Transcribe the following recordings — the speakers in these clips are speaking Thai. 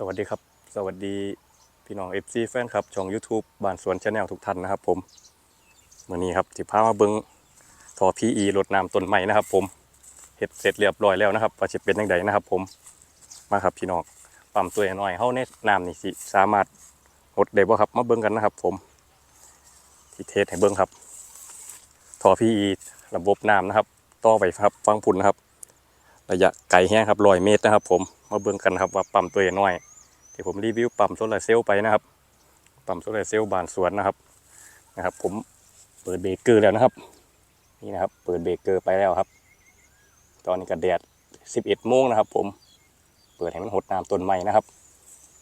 สวัสดีครับ สวัสดีพี่น้อง FC แฟนครับ ช่อง YouTube บ้านสวนชาแนลทุกท่านนะครับผมวันนี้ครับที่พามาเบิงทอ PE รดน้ำต้นไม้นะครับ ผมเฮ็ดเสร็จเรียบร้อยแล้วนะครับว่าจะเป็นยังไงนะครับ ผมมาครับพี่น้องปั๊มตัวหน้อยเฮาในน้ำนี่สิสามารถหดได้บ่ครับมาเบิ่งกันนะครับ ผมที่เทสให้เบิ่งครับทอ PE ระบบน้ำนะครับ ต่อไปครับฟังพุ่นนะครับระยะไกลแห้งครับร้อยเมตรนะครับ ผมมาเบิ่งกันครับว่าปั๊มตัวน้อย ที่ผมรีวิวปั๊มโซลาร์เซลล์ไปนะครับ ปั๊มโซลาร์เซลล์บานสวนนะครับนะครับ ผมเปิดเบรกเกอร์แล้วนะครับ นี่นะครับ เปิดเบรกเกอร์ไปแล้วครับ ตอนนี้ก็แดด 11โมงนะครับ ผมเปิดให้มันหดน้ำต้นไม้นะครับ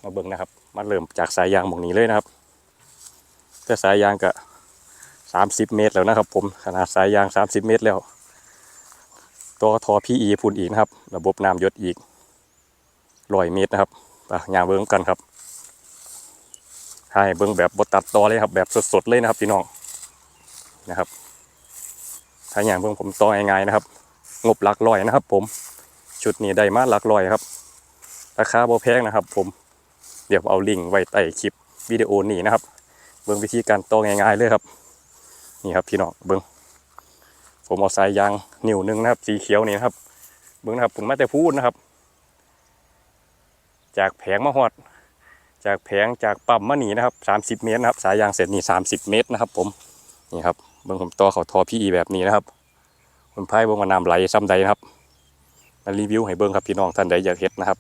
มาเบิ่งนะครับ มาเริ่มจากสายยางหมวกนี้เลยนะครับแต่สายยางก็30 เมตรแล้วนะครับ ผมขนาดสายยาง 30 เมตรแล้วตัวทอ PE พุ่นอีกนะครับ ระบบน้ำยดอีกร้อยเมตรนะครับ ไปย่างเบิ้งกันครับ ให้เบิ้งแบบบตัดตอเลยครับ แบบสดๆเลยนะครับพี่น้องนะครับ ถ้าอย่างเบิ้งผมตอง่ายๆนะครับ งบหลักร้อยนะครับ ผมชุดนี้ได้มาหลักร้อยครับราคาโบแพงนะครับ ผมเดี๋ยวเอาลิงก์ไว้ใต้คลิปวิดีโอนี้นะครับ เบิ้งวิธีการตอง่ายๆเลยครับ นี่ครับพี่น้องเบิ้งผมเอาสายยางนิ้วนึงนะครับ สีเขียวนี่นะครับเบิ้งนะครับผมมาแต่พูดนะครับ จากแผงมาฮอด จากแผงจากปั๊มมาหนีนะครับ 30 เมตรนะครับ สายยางเสร็จนี่30 เมตรนะครับ ผมนี่ครับเบิ่งผมต่อเขาทอพี่แบบนี้นะครับผมพายเบิ่งว่าน้ำไหลซ้ำใดนะครับมารีวิวให้เบิ่งครับพี่น้องท่านใดอยากเฮ็ดนะครับ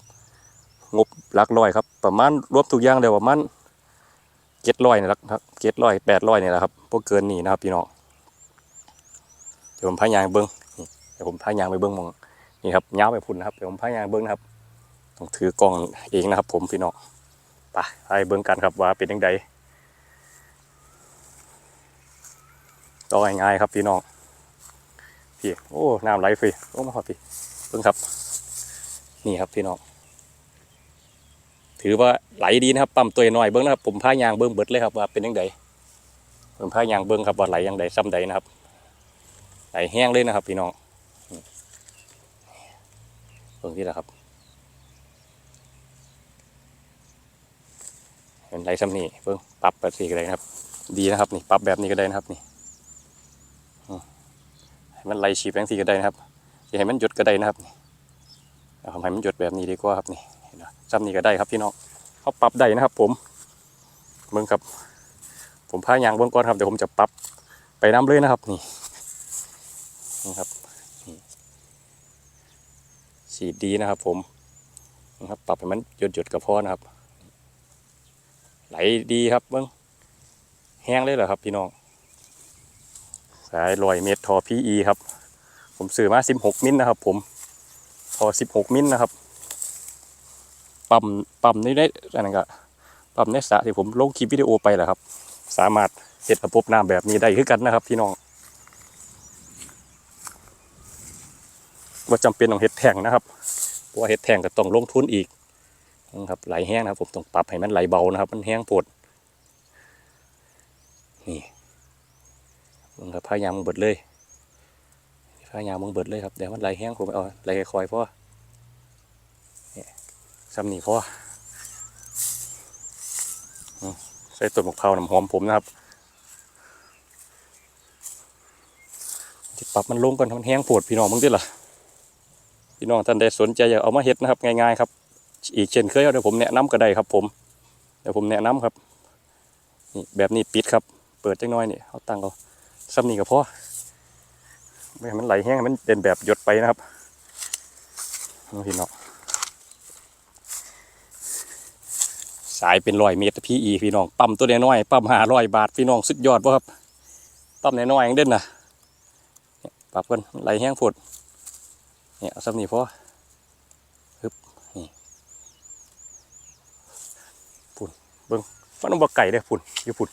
งบลักร้อยครับ ประมาณรวมทุกอย่างแล้วประมาณเจ็ดร้อยนี่ละครับเจ็ดร้อยแปดร้อยนี่แหละครับพวกเกินนี่นะครับพี่น้องเดี๋ยวผมพายางเบิ่งเดี๋ยวผมพายางไปเบิ่งมองนี่ครับย้าวไปพุ่นนะครับเดี๋ยวผมพายางเบิ่งนะครับ ต้องถือกล้องเองนะครับ ผมพี่น้องไปไปเบิ่งกันครับว่าเป็นยังไงต่อง่ายๆครับพี่น้องพี่โอ้น้ำไหลฟรีโอ้มาหอดพี่เบิ่งครับ นี่ครับพี่น้องถือว่าไหลดีนะครับ ปั๊มตัวน้อยเบิ้งนะครับผมพายางเบิ้งเบิดเลยครับว่าเป็นยังไงผมพายางเบิ้งครับว่าไหลยังไงซ้ำใดนะครับ ไหลแห้งเลยนะครับ พี่น้องเบิ้งที่ละครับ เห็นไรซ้ำนี่เพิ่งปรับแบบนี้ก็ได้นะครับ ดีนะครับนี่ปรับแบบนี้ก็ได้นะครับนี่ให้มันไหลฉีดแบงทีก็ได้นะครับจะให้มันหยุดก็ได้นะครับนี่เอาให้มันหยุดแบบนี้ดีกว่าครับนี่เห็นไหมซ้ำนี่ก็ได้ครับพี่น้องเขาปรับได้นะครับ ผมเบิ่งครับ ผมพายางเบื้องก่อนครับเดี๋ยวผมจะปรับไปน้ำเลยนะครับนี่นี่ครับนี่ฉีดดีนะครับ ผมนะครับปรับให้มันหยุดหยุดกระเพาะนะครับ ไหลดีครับเบิ้งแห้งเลยเหรอครับพี่น้อง สายลอยเมตรทอ PE ครับ ผมซื้อมา16มิลนะครับ ผมทอ16มิลนะครับ ปั๊มปั๊มนี่ได้อันนั้นก็ปั๊มในสระที่ผมลงคลิปวิดีโอไปแหละครับ สามารถเห็ดระบบน้ำแบบนี้ได้คือกันนะครับ พี่น้องว่าจำเป็นต้องเห็ดแท่งนะครับเพราะว่าเห็ดแท่งก็ต้องลงทุนอีก ครับไหลแห้งนะครับ ผมต้องปรับให้มันไหลเบานะครับ มันแห้งปวดนี่มึงครับพยายามมึงเบิดเลยพยายามมึงเบิดเลยครับเดี๋ยวมันไหลแห้งผมเอาไหลคอยพ่อเนี่ยซ้ำนี่พ่อใส่ต้นมะพร้าวน้ำหอมผมนะครับจะปรับมันลงก่อนมันแห้งปวดพี่น้องมึงดิล่ะพี่น้องท่านใดสนใจอยากเอามาเฮ็ดนะครับ ง่ายๆครับ อีกเช่นเคยเอาเดี๋ยวผมแนะนำก็ได้ครับผมเดี๋ยวผมแนะนำครับนี่แบบนี้ปิดครับ เปิดจังน้อยนี่เอาตั้งเอาซ้ำนี่ก็พอไม่ให้มันไหลแห้งมันเป็นแบบหยดไปนะครับพี่น้องสายเป็นร้อยเมตรพี่อีพี่น้องปั๊มตัวน้อยปั๊มหาร้อยบาทพี่น้องสุดยอดป่ะครับปั๊มน้อยๆอย่างเด่นนะปรับกันไหลแห้งฝดเนี่ยซ้ำนี่พอ มันต้องบกไก่เลยฝุ่นอยู่ฝุ่น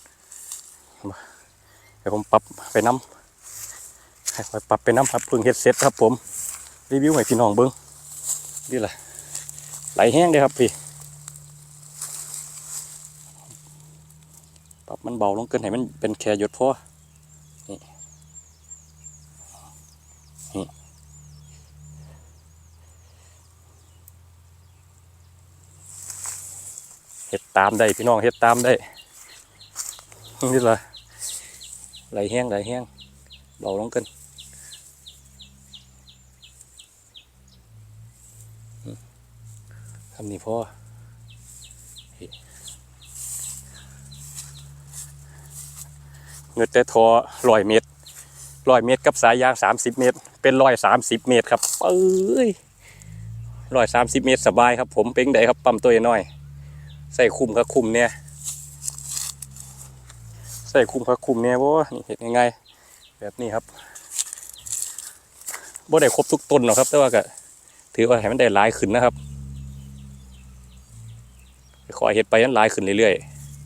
เดี๋ยวผมปรับไปน้ำให้คอยปรับไปน้ำครับเพิ่งเฮ็ดเสร็จครับผมรีวิวให้พี่น้องเบิ้งนี่แหละไหลแห้งเลยครับพี่ปรับมันเบาลงเกินให้มันเป็นแค่หยดพอนี่นี่ ตามได้พี่น้องเฮ็ดตามได้นี่ละไหลแห้งไหลแห้งเบาลงกันทำนี่พ่อเงือแต่ทอร้อยเมตรร้อยเมตรกับสายยางสามสิบเมตร เป็นร้อยสามสิบเมตรครับเอ้ยร้อยสามสิบเมตรสบายครับ ผมเป็นไดครับปั๊มตัวน้อย ใส่คุมกับคุมเนี่ยใส่คุมกับคุมเนี่ยบ่นี่เห็นยังไงแบบนี้ครับบ่ได้ครบทุกต้นหรอกครับ แต่ว่าก็ถือว่าให้มันได้หลายขึ้นนะครับขอเห็ดไปนั้นหลายขึ้นเรื่อย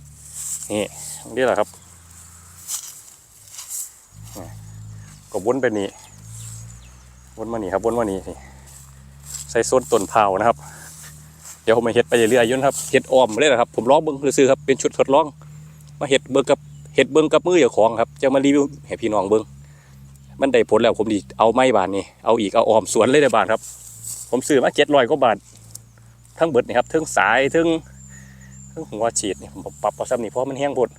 ๆนี่นี่แหละครับก็วนไปนี่วนมานี่ครับวนมานี่นี่ใส่ส้นต้นเผานะครับ ดี๋ยวผมมาเห็ดไปเรื่อยๆยุ่นครับเห็ดออมเลยนะครับ ผมลองเบิ้งซื้อครับเป็นชุดทดลอง มาเห็ดเบิ้งกับเห็ดเบิ้งกับมือเจ้าของครับจะมารีวิวให้พี่น้องเบิ้งมันได้ผลแล้วผมดีเอาไม้บานนี่เอาอีกเอาออมสวนเลยได้บานครับ ผมซื้อมาเจ็ดร้อยกว่าบาททั้งเบิดนี่ครับทั้งสายทั้งทั้งหัวฉีดนี่ผมปรับเอาซ้ำนี่เพราะมันแห้งผด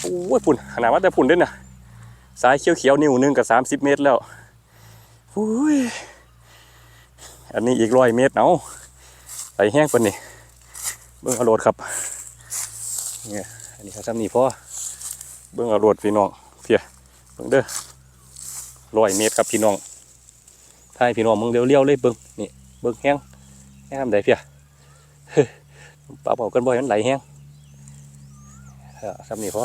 โอ้ยพุ่นขนาดว่าแต่พุ่นด้นนะสายเขียวๆนิ้วหนึงกับสามสิบเมตรแล้วโอ้ยอันนี้อีกร้อยเมตรเอาใส่ แห้งปนนี่เบิ้องเอาโรดครับเนี่ยอันนี้เขาทำนี่พ่อเบิ้องเอาโรดพี่น้องเพียเบิ้งเด้อร้อยเมตรครับพี่น้องถ่ายพี่น้องมึงเลี้ยวๆเลยเบิ้องนี่เบิ้งแห้งแห้งทำไดเพียเฮ้ยปลาเป่ากันบ่อยมันไหลแห้งเออทำนี่พ่อ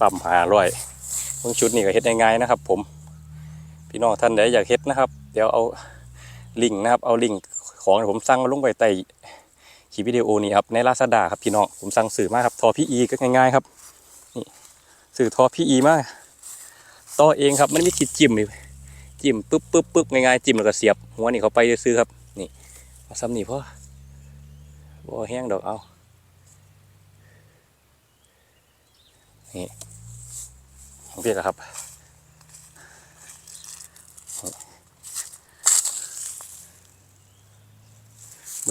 ปั๊มหาร้อยเบิ้งชุดนี่ก็เฮ็ดง่ายๆนะครับ ผมพี่น้องท่านใดอยากเฮ็ดนะครับ เดี๋ยวเอาลิงก์นะครับ เอาลิงก์ของผมสั่งลงไปใต้คลิปวิดีโอนี้ครับในลาซาด้าครับพี่น้องผมสั่งสื่อมาครับทอพี่อีก็ง่ายๆครับนี่สื่อทอพี่อีมาต่อเองครับมันไม่คิดจิ้มเลยจิ้มปึ๊บปึ๊บปึ๊บง่ายๆจิ้มแล้วก็เสียบหัวนี่เขาไปซื้อครับ นี่เอาซ้ำนี่พ่อบ่แห้งดอกเอานี่ของพี่ละครับ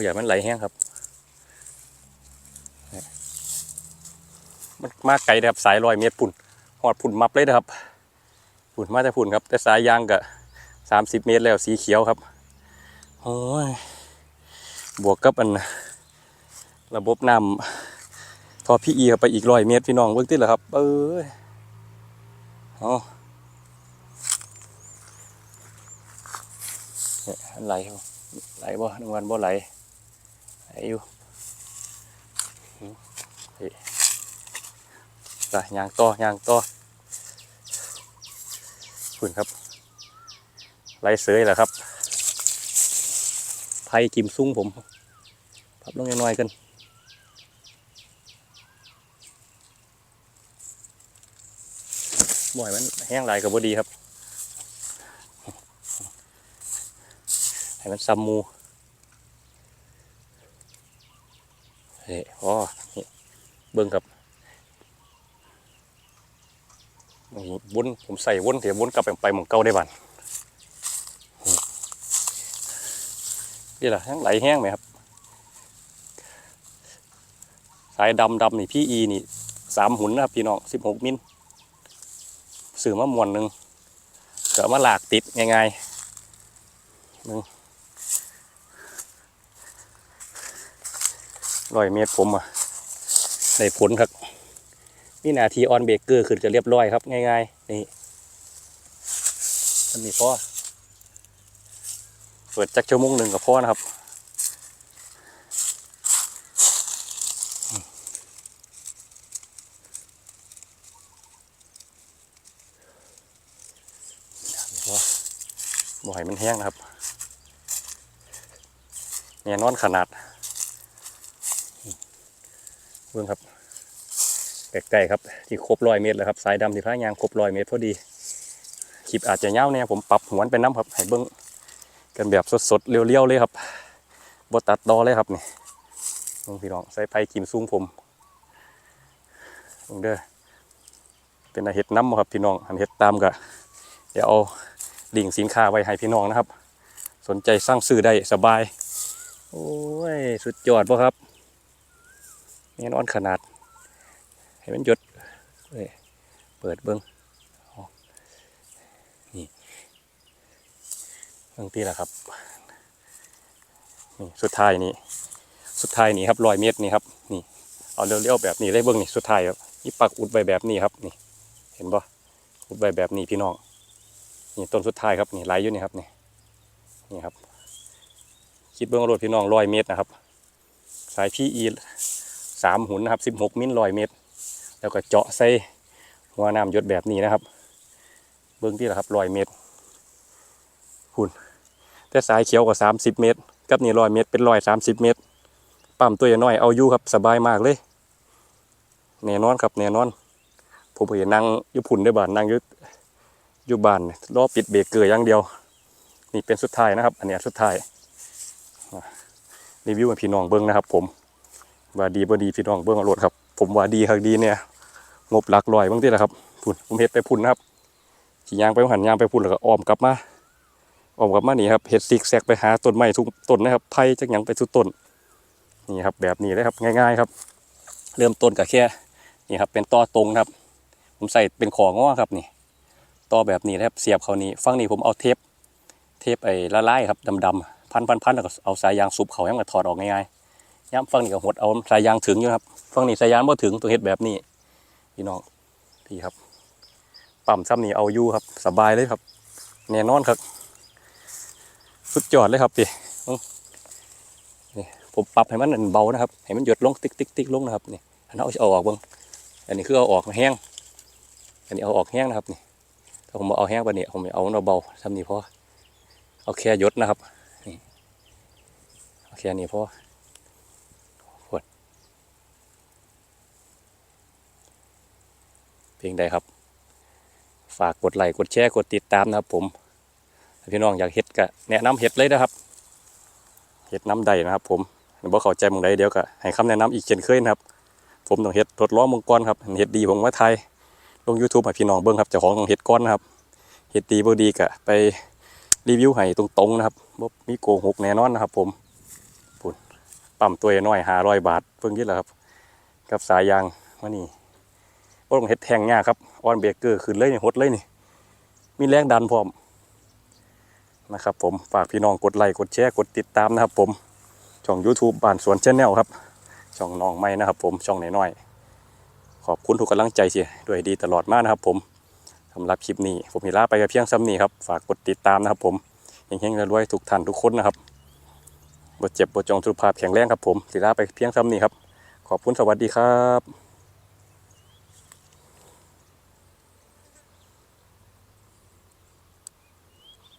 อยากมันไหลแห้งครับ มันมาไกลนะครับสายร้อยเมตรพุ่นหอดพุ่นมับเลยนะครับพุ่นมาแต่พุ่นครับ แต่สายยางก็สามสิบเมตรแล้วสีเขียวครับโอ้ยบวกกับอัน ระบบน้ำทอพี่อีเข้าไปอีกร้อยเมตรพี่น้องเบิ่งติดเหรอครับ เอ้ยเอาเนี่ยอันไหลครับไหลบ่หนึ่งวันบ่ไหล อยู่ไปยางต่อยางต่อคุณครับไหลเสยแหละครับไผ่กิมซุ้งผมพับลงน้อยๆกันบ่อยมันแห้งไหลายกับบดีครับ ให้มันซ้ำมู เฮ้ยอ๋อนี่เบิ่งครับวนผมใส่วนเดี๋ยววนกลับไปหมองเก่าได้บ้านนี่นี่แหละทั้งไหลแห้งไหมครับ สายดำดำนี่พี่อีนี่สามหุ่นนะครับพี่น้องสิบหกมิลสื่อมามวนหนึ่งเกิดมาหลากติดง่ายๆหนึ่ง ร้อยเมตรผมอะได้ผลครับนี่นาทีออนเบรกเกอร์ขึ้นจะเรียบร้อยครับ ง่ายๆ นี่มันมีพ่อเปิดจักชั่วโมงหนึ่งกับพ่อนะครับพ่อบ่ให้มันแห้งนะครับแน่นอนขนาด เบิ่งครับใกล้ๆครับที่ครบร้อยเมตรแล้วครับสายดำที่พระยางครบร้อยเมตรพอดีคลิปอาจจะเย้าวเนี่ยผมปรับหวนเป็นน้ำครับให้เบิ่งกันแบบสดๆเรียวๆเลยครับบตัดดอเลยครับนี่ลงพี่น้องใส่ไผ่กิมซุ้งผมลงเด้อเป็นเห็ดน้ำครับพี่น้องอันเห็ดตามกะเดี๋ยวเอาลิงสินค้าไว้ให้พี่น้องนะครับ สนใจสร้างซื้อได้สบาย โอ้ย สุดยอดป่ะครับ น่นอนขนาด ให้มันหยดเอ้ยเปิดเบิ้งอ๋อนี่เบิ้งตีละครับนี่สุดท้ายนี่สุดท้ายนี่ครับรอยเมตรนี่ครับนี่เอาเร็วๆแบบนี้เลยเบิ้งนี่สุดท้ายครับนี่ปักอุดใบแบบนี้ครับนี่ เห็นปะอุดใบแบบนี้พี่น้องนี่ต้นสุดท้ายครับนี่ไหลอยู่นี่ครับนี่นี่ครับ คิดเบื้องรถพี่น้องร้อยเมตรนะครับ สายพีอี สามหุ่นนะครับสิบหกมิลร้อยเมตร แล้วก็เจาะใส่หัวน้ำยดแบบนี้นะครับ เบื้องที่ละครับร้อยเมตรหุ่นแต่สายเขียวกว่าสามสิบเมตร กับนี่ร้อยเมตรเป็นร้อยสามสิบเมตร ปั๊มตัวน้อยเอาอยู่ครับสบายมากเลยแน่นอนครับแน่นอน ผมเห็นนั่งอยุพุ่นได้บ้านนั่งอยุอยู่บ้านรอปิดเบรกเกอร์อย่างเดียว นี่เป็นสุดท้ายนะครับ อันนี้สุดท้ายรีวิวให้พี่น้องเบิ้งนะครับผม ว่าดีบ่ดีพี่น้องเบิ้งเอารถครับ ผมว่าดีครับดีเนี่ย งบหลักร้อยบางทีนะครับพุ่นผมเฮ็ดไปพุ่นนะครับขี่ยางไปหันยางไปพุ่นแล้วก็อ้อมกลับมาอ้อมกลับมานี่ครับเฮ็ดซิกแซกไปหาต้นไม้ทุกต้นนะครับไผ่จักหยังไปทุกต้นนี่ครับ แบบนี้เลยครับง่ายๆครับ เริ่มต้นกับแค่นี่ครับ เป็นต่อตรงครับ ผมใส่เป็นของง้อครับนี่ต่อแบบนี้นะครับเสียบเขานี้ฟังนี้ผมเอาเทปเทปไอ้ละลายครับดำๆพันพันพันแล้วก็เอาสายยางซุบเขายังมาถอดออกง่ายๆ ย้ำฟังนี่ก็หดเอาสายยางถึงอยู่ครับฟังนี่สายยางบ่ถึงตัวเฮ็ดแบบนี้พี่น้องพี่ครับปั๊มซ้ำนี่เอาอยู่ครับ สบายเลยครับแน่นอนครับสุดยอดเลยครับพี่นี่ผมปรับให้มันเบานะครับให้มันหยดลงติ๊กติ๊กติ๊กลงนะครับนี่อันนั้นเอาออกบ้างอันนี้คือเอาออกแห้ง อันนี้เอาออกแห้งนะครับนี่ถ้าผมเอาแห้งไปเนี่ยผมเอาเบาๆซ้ำนี่พอเอาแค่ยศนะครับนี่เอาแค่นี้พอปวด เพียงใดครับ ฝากกดไลค์กดแชร์กดติดตามนะครับ ผมพี่น้องอยากเฮ็ดก็แนะนำเฮ็ดเลยนะครับเฮ็ดน้ำใดนะครับ ผมหรือว่เข้าใจมองใดเดี๋ยวก็ให้คำแนะนำอีกเช่นเคยนะครับ ผมต้องเฮ็ดทดลองมืองก่อนครับเฮ็ดดีผมว่าไทยลง YouTube ให้พี่น้องเบิ่งครับเจ้าของต้องเฮ็ดก่อนนะครับเฮ็ดดีบ่ดีก็ไปรีวิวให้ตรงๆนะครับบ่มีโกหกแน่นอนนะครับ ผมปุ่นปั๊มตัวน้อยหาร้อยบาทเพิ่งยึดแล้วครับ กับสายยางมานี่ โอ้ต้องเฮ็ดแทงยากครับออนเบรกเกอร์ขึ้นเลยนี่หดเลยนี่ มีแรงดันพร้อมนะครับผมฝากพี่น้องกดไลค์กดแชร์กดติดตามนะครับ ผมช่อง YouTube บ้านสวนชาแนลครับ ช่องน้องไม้นะครับ ผมช่องน้อยๆขอบคุณทุกกำลังใจเสียด้วยดีตลอดมากนะครับผมสำหรับคลิปนี้ ผมมีลาไปกับเพียงซ้ำนี้ครับฝากกดติดตามนะครับ ผมเฮงๆรวยๆทุกท่านทุกคนนะครับบดเจ็บบดจองสุขภาพแข็งแรงครับผมสิลาไปเพียงซ้ำนี้ครับ ขอบคุณสวัสดีครับ